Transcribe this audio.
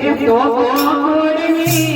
તો ગોકુળની